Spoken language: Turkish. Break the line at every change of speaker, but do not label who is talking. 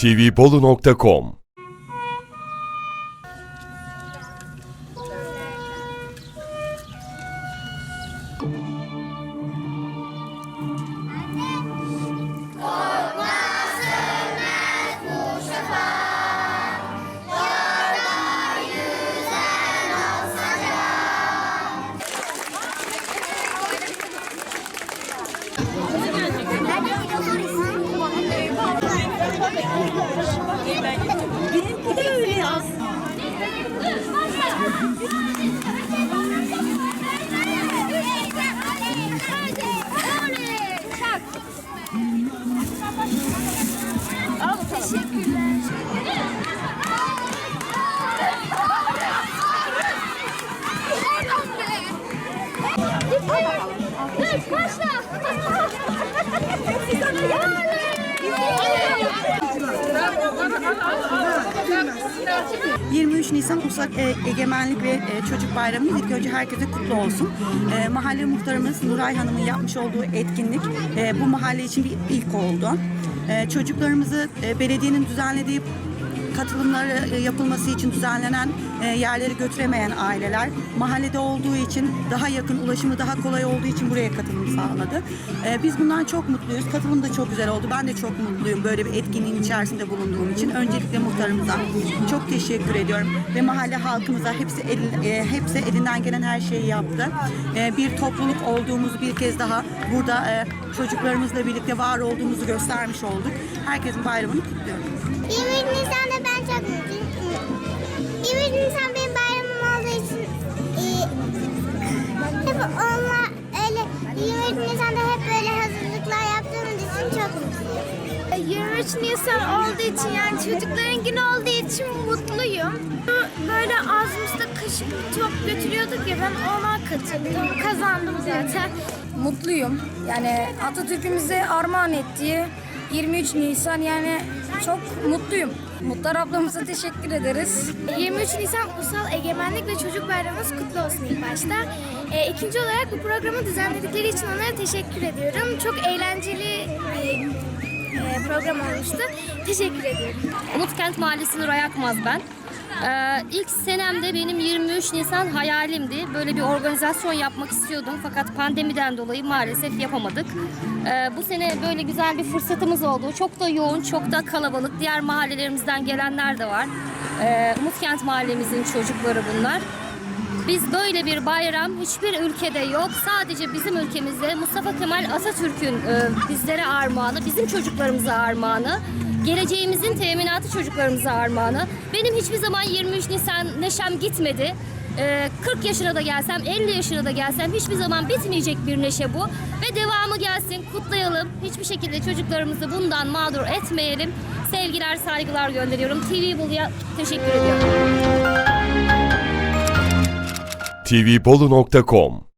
tvbolu.com
Benimki de öyle aslında.
Başla.
23 Nisan Ulusal E- Egemenlik ve e, Çocuk Bayramımız ilk önce herkese kutlu olsun. E, mahalle muhtarımız Nuray Hanım'ın yapmış olduğu etkinlik e, bu mahalle için bir ilk oldu. E, çocuklarımızı e, belediyenin düzenlediği katılımları e, yapılması için düzenlenen e, yerlere götüremeyen aileler mahallede olduğu için daha yakın ulaşımı daha kolay olduğu için buraya katılım sağladı. E, Biz bundan çok mutluyuz. Katılım da çok güzel oldu. Ben de çok mutluyum böyle bir etkinliğin içerisinde bulunduğum için. Öncelikle muhtarımıza çok teşekkür ediyorum ve mahalle halkımıza hepsi el- hepsi elinden gelen her şeyi yaptı. Bir topluluk olduğumuzu bir kez daha burada çocuklarımızla birlikte var olduğumuzu göstermiş olduk. Herkesin bayramını kutluyorum.
23 Nisan'da ben çok mutluyum. 23 Nisan benim bayramım olduğu için e, hep onunla öyle 23 Nisan'da 23 Nisan olduğu için yani çocukların günü olduğu için mutluyum. Böyle ağzımızda kaşık top götürüyorduk ya ben ona katıldım. Kazandım zaten.
mutluyum. Yani Atatürk'ümüze armağan ettiği 23 Nisan yani çok mutluyum. Muhtar ablamıza teşekkür ederiz.
23 Nisan Ulusal Egemenlik ve Çocuk Bayramımız kutlu olsun ilk başta. Ee, ikinci olarak bu programı düzenledikleri için onlara teşekkür ediyorum. Çok eğlenceli e, program olmuştu. Teşekkür ediyorum.
Umutkent Mahallesi Nuray Akmaz ben. Ee, ilk senemde benim 23 Nisan hayalimdi. Böyle bir organizasyon yapmak istiyordum fakat pandemiden dolayı maalesef yapamadık. Ee, bu sene böyle güzel bir fırsatımız oldu. Çok da yoğun, çok da kalabalık. Diğer mahallelerimizden gelenler de var. Ee, Umutkent Mahallemizin çocukları bunlar. Biz böyle bir bayram hiçbir ülkede yok. Sadece bizim ülkemizde Mustafa Kemal Atatürk'ün e, bizlere armağanı, bizim çocuklarımıza armağanı, geleceğimizin teminatı çocuklarımıza armağanı. Benim hiçbir zaman 23 Nisan neşem gitmedi. E, 40 yaşına da gelsem, 50 yaşına da gelsem hiçbir zaman bitmeyecek bir neşe bu. Ve devamı gelsin, kutlayalım. Hiçbir şekilde çocuklarımızı bundan mağdur etmeyelim. Sevgiler, saygılar gönderiyorum. TV Bulu'ya teşekkür ediyorum.
tvbolu.com